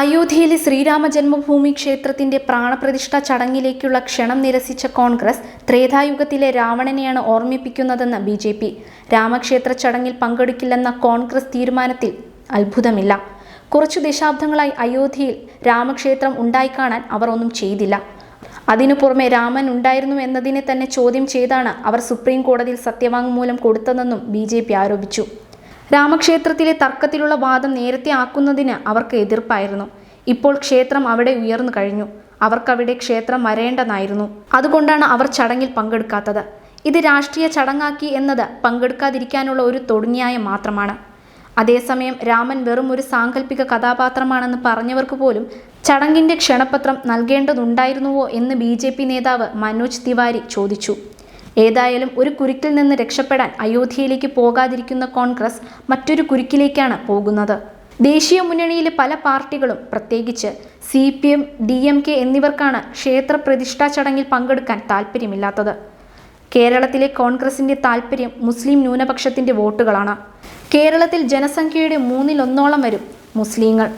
അയോധ്യയിലെ ശ്രീരാമ ജന്മഭൂമി ക്ഷേത്രത്തിന്റെ പ്രാണപ്രതിഷ്ഠ ചടങ്ങിലേക്കുള്ള ക്ഷണം നിരസിച്ച കോൺഗ്രസ് ത്രേതായുഗത്തിലെ രാവണനെയാണ് ഓർമ്മിപ്പിക്കുന്നതെന്ന് ബി ജെ പി. രാമക്ഷേത്ര ചടങ്ങിൽ പങ്കെടുക്കില്ലെന്ന കോൺഗ്രസ് തീരുമാനത്തിൽ അത്ഭുതമില്ല. കുറച്ചു ദശാബ്ദങ്ങളായി അയോധ്യയിൽ രാമക്ഷേത്രം ഉണ്ടായിക്കാണാൻ അവർ ഒന്നും ചെയ്തില്ല. അതിനു പുറമെ രാമൻ ഉണ്ടായിരുന്നു എന്നതിനെ തന്നെ ചോദ്യം ചെയ്താണ് അവർ സുപ്രീം കോടതിയിൽ സത്യവാങ്മൂലം കൊടുത്തതെന്നും ബി ആരോപിച്ചു. രാമക്ഷേത്രത്തിലെ തർക്കത്തിലുള്ള വാദം നേരത്തെ ആക്കുന്നതിന് അവർക്ക് എതിർപ്പായിരുന്നു. ഇപ്പോൾ ക്ഷേത്രം അവിടെ ഉയർന്നു കഴിഞ്ഞു. അവർക്കവിടെ ക്ഷേത്രം വരേണ്ടതായിരുന്നു. അതുകൊണ്ടാണ് അവർ ചടങ്ങിൽ പങ്കെടുക്കാത്തത്. ഇത് രാഷ്ട്രീയ ചടങ്ങാക്കി എന്നത് പങ്കെടുക്കാതിരിക്കാനുള്ള ഒരു തൊടുന്യായം മാത്രമാണ്. അതേസമയം രാമൻ വെറും ഒരു സാങ്കല്പിക കഥാപാത്രമാണെന്ന് പറഞ്ഞവർക്ക് പോലും ചടങ്ങിന്റെ ക്ഷണപത്രം നൽകേണ്ടതുണ്ടായിരുന്നുവോ എന്ന് ബി നേതാവ് മനോജ് തിവാരി ചോദിച്ചു. ഏതായാലും ഒരു കുരുക്കിൽ നിന്ന് രക്ഷപ്പെടാൻ അയോധ്യയിലേക്ക് പോകാതിരിക്കുന്ന കോൺഗ്രസ് മറ്റൊരു കുരുക്കിലേക്കാണ് പോകുന്നത്. ദേശീയ മുന്നണിയിലെ പല പാർട്ടികളും പ്രത്യേകിച്ച് C P M D M K എന്നിവർക്കാണ് ക്ഷേത്ര പ്രതിഷ്ഠാ ചടങ്ങിൽ പങ്കെടുക്കാൻ താല്പര്യമില്ലാത്തത് കേരളത്തിലെ കോൺഗ്രസിന്റെ താല്പര്യം മുസ്ലിം ന്യൂനപക്ഷത്തിന്റെ വോട്ടുകളാണ്. കേരളത്തിൽ ജനസംഖ്യയുടെ മൂന്നിലൊന്നോളം വരും മുസ്ലിങ്ങൾ.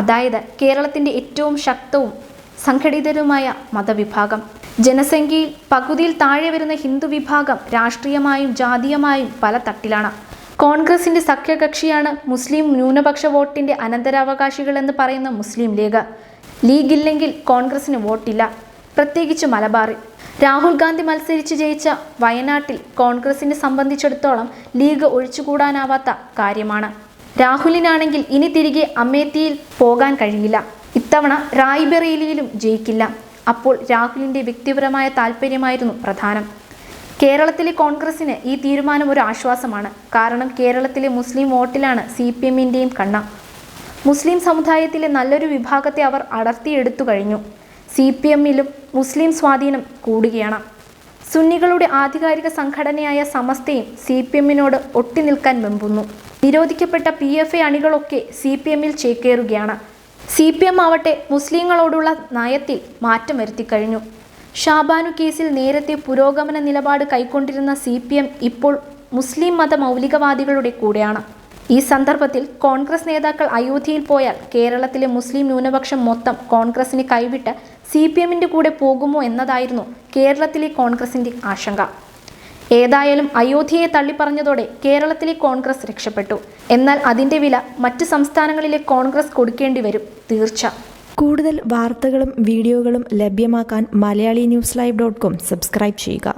അതായത് കേരളത്തിന്റെ ഏറ്റവും ശക്തവും സംഘടിതരുമായ മതവിഭാഗം. ജനസംഖ്യയിൽ പകുതിയിൽ താഴെ വരുന്ന ഹിന്ദു വിഭാഗം രാഷ്ട്രീയമായും ജാതീയമായും പല തട്ടിലാണ്. കോൺഗ്രസിന്റെ സഖ്യകക്ഷിയാണ് മുസ്ലിം ന്യൂനപക്ഷ വോട്ടിന്റെ അനന്തരാവകാശികൾ എന്ന് പറയുന്ന മുസ്ലിം ലീഗ്. ലീഗ് ഇല്ലെങ്കിൽ കോൺഗ്രസിന് വോട്ടില്ല. പ്രത്യേകിച്ച് മലബാറിൽ. രാഹുൽ ഗാന്ധി മത്സരിച്ച് ജയിച്ച വയനാട്ടിൽ കോൺഗ്രസിനെ സംബന്ധിച്ചിടത്തോളം ലീഗ് ഒഴിച്ചുകൂടാനാവാത്ത കാര്യമാണ്. രാഹുലിനാണെങ്കിൽ ഇനി തിരികെ അമേത്തിയിൽ പോകാൻ കഴിയില്ല. ഇത്തവണ റായ്ബറേലിയിലും ജയിക്കില്ല. അപ്പോൾ രാഹുലിന്റെ വ്യക്തിപരമായ താല്പര്യമായിരുന്നു പ്രധാനം. കേരളത്തിലെ കോൺഗ്രസിന് ഈ തീരുമാനം ഒരു ആശ്വാസമാണ്. കാരണം കേരളത്തിലെ മുസ്ലിം വോട്ടിലാണ് സി പി എമ്മിന്റെയും കണ്ണ. മുസ്ലിം സമുദായത്തിലെ നല്ലൊരു വിഭാഗത്തെ അവർ അടർത്തിയെടുത്തു കഴിഞ്ഞു. സി പി എമ്മിലും മുസ്ലിം സ്വാധീനം കൂടുകയാണ്. സുന്നികളുടെ ആധികാരിക സംഘടനയായ സമസ്തയും സി പി എമ്മിനോട് ഒട്ടി നിൽക്കാൻ വെമ്പുന്നു. നിരോധിക്കപ്പെട്ട പി എഫ് എ അണികളൊക്കെ സി പി എമ്മിൽ ചേക്കേറുകയാണ്. സി പി എം ആവട്ടെ മുസ്ലിങ്ങളോടുള്ള നയത്തിൽ മാറ്റം വരുത്തിക്കഴിഞ്ഞു. ഷാബാനു കേസിൽ നേരത്തെ പുരോഗമന നിലപാട് കൈക്കൊണ്ടിരുന്ന സി പി എം ഇപ്പോൾ മുസ്ലിം മത മൗലികവാദികളുടെ കൂടെയാണ്. ഈ സന്ദർഭത്തിൽ കോൺഗ്രസ് നേതാക്കൾ അയോധ്യയിൽ പോയാൽ കേരളത്തിലെ മുസ്ലിം ന്യൂനപക്ഷം മൊത്തം കോൺഗ്രസിന് കൈവിട്ട് സി പി എമ്മിന്റെ കൂടെ പോകുമോ എന്നതായിരുന്നു കേരളത്തിലെ കോൺഗ്രസിന്റെ ആശങ്ക. ഏതായാലും അയോധ്യയെ തള്ളിപ്പറഞ്ഞതോടെ കേരളത്തിലെ കോൺഗ്രസ് രക്ഷപ്പെട്ടു. എന്നാൽ അതിന്റെ വില മറ്റ് സംസ്ഥാനങ്ങളിലെ കോൺഗ്രസ് കൊടുക്കേണ്ടി വരും തീർച്ച. കൂടുതൽ വാർത്തകളും വീഡിയോകളും ലഭ്യമാക്കാൻ Malayali news live dot com subscribe ചെയ്യുക.